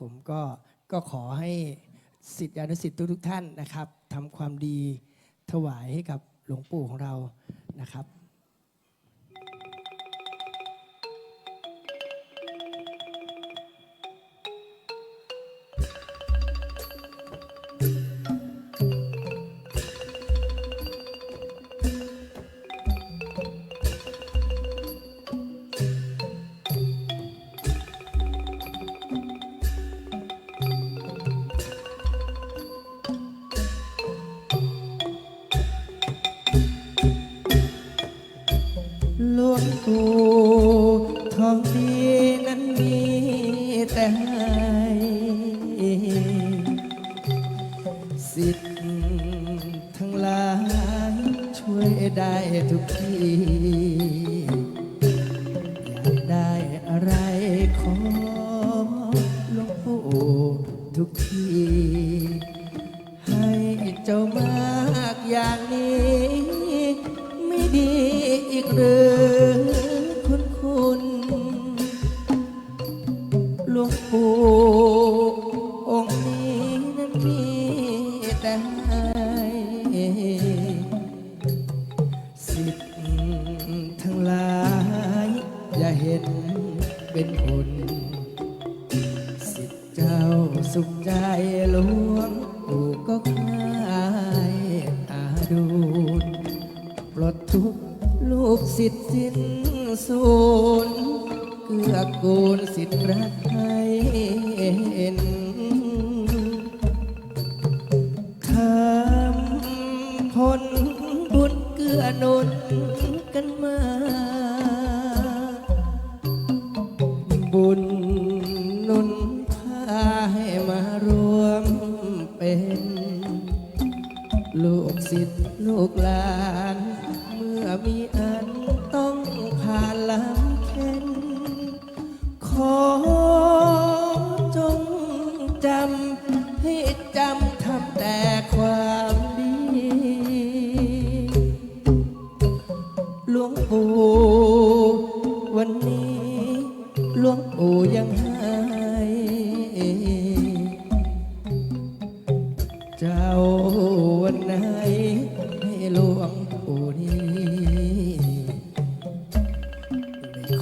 ผมก็ก็ขอให้สิทธิอนุสิทธิ์ทุกๆท่านนะครับทำความดีถวายให้กับหลวงปู่ของเรานะครับ หลวงปู่ทองดีนั้นมีแต่ให้สิทธิ์ทั้งหลายช่วยได้ทุกทีอยากได้อะไรขอหลวงปู่ทุกทีให้เจ้ามากอย่างนี้ ไม่ดีอีกหรือ อย่าเห็นเป็นบุญสิทธิ์เจ้าสุขใจหลวงปู่ก็คลายอาดูนปลดทุกลูกสิทธิ์สิ้นสูญเกื้อกูลสิทธิ์รักให้เห็น น ลูกศิษย์ลูกหลาน เมื่อมีอันต้องผ่านลำเข็นขอจงจำ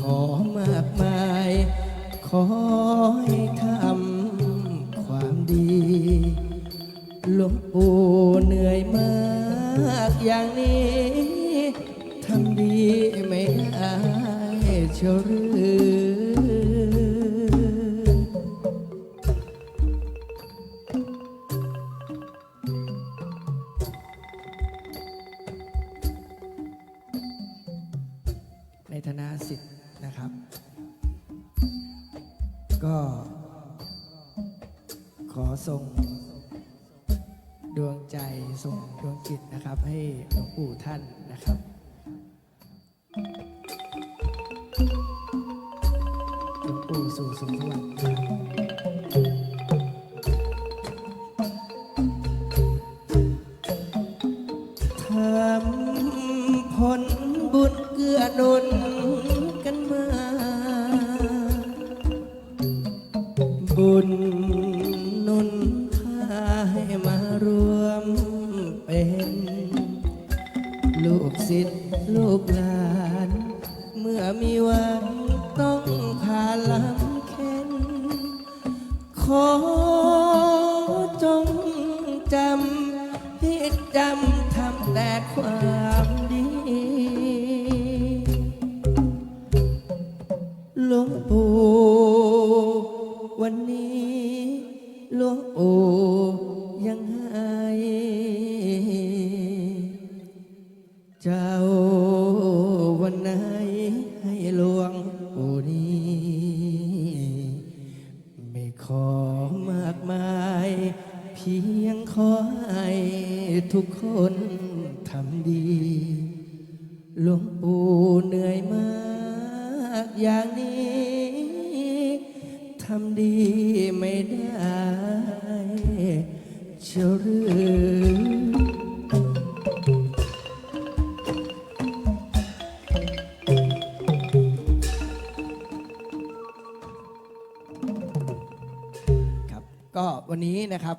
ขอมากมาย ขอให้ทำความดีหลวงปู่เหนื่อยมากอย่างนี้ทำดีไม่ได้เชียวหรือในฐานะสิทธิ์ นะครับ ก็ขอส่งดวงใจส่งดวงจิตนะครับ ให้หลวงปู่ท่านนะครับหลวงปู่สู่สมสวรรค์ทำผลบุญเกื้อหนุน ให้มารวมเป็น ลูกศิษย์ลูกหลาน เมื่อมีวันต้องผ่านลำเข็นขอจงจำให้จำทำแต่ความดี หลวงปู่วันนี้ หลวงปู่ยังให้เจ้าวันไหนให้หลวงปู่นี้ ไม่ขอมากมาย เพียงขอให้ทุกคนทำดี หลวงปู่เหนื่อยมากอย่างนี้ำดีไม่ได้เชียวหรือก็วันนี้นะครับ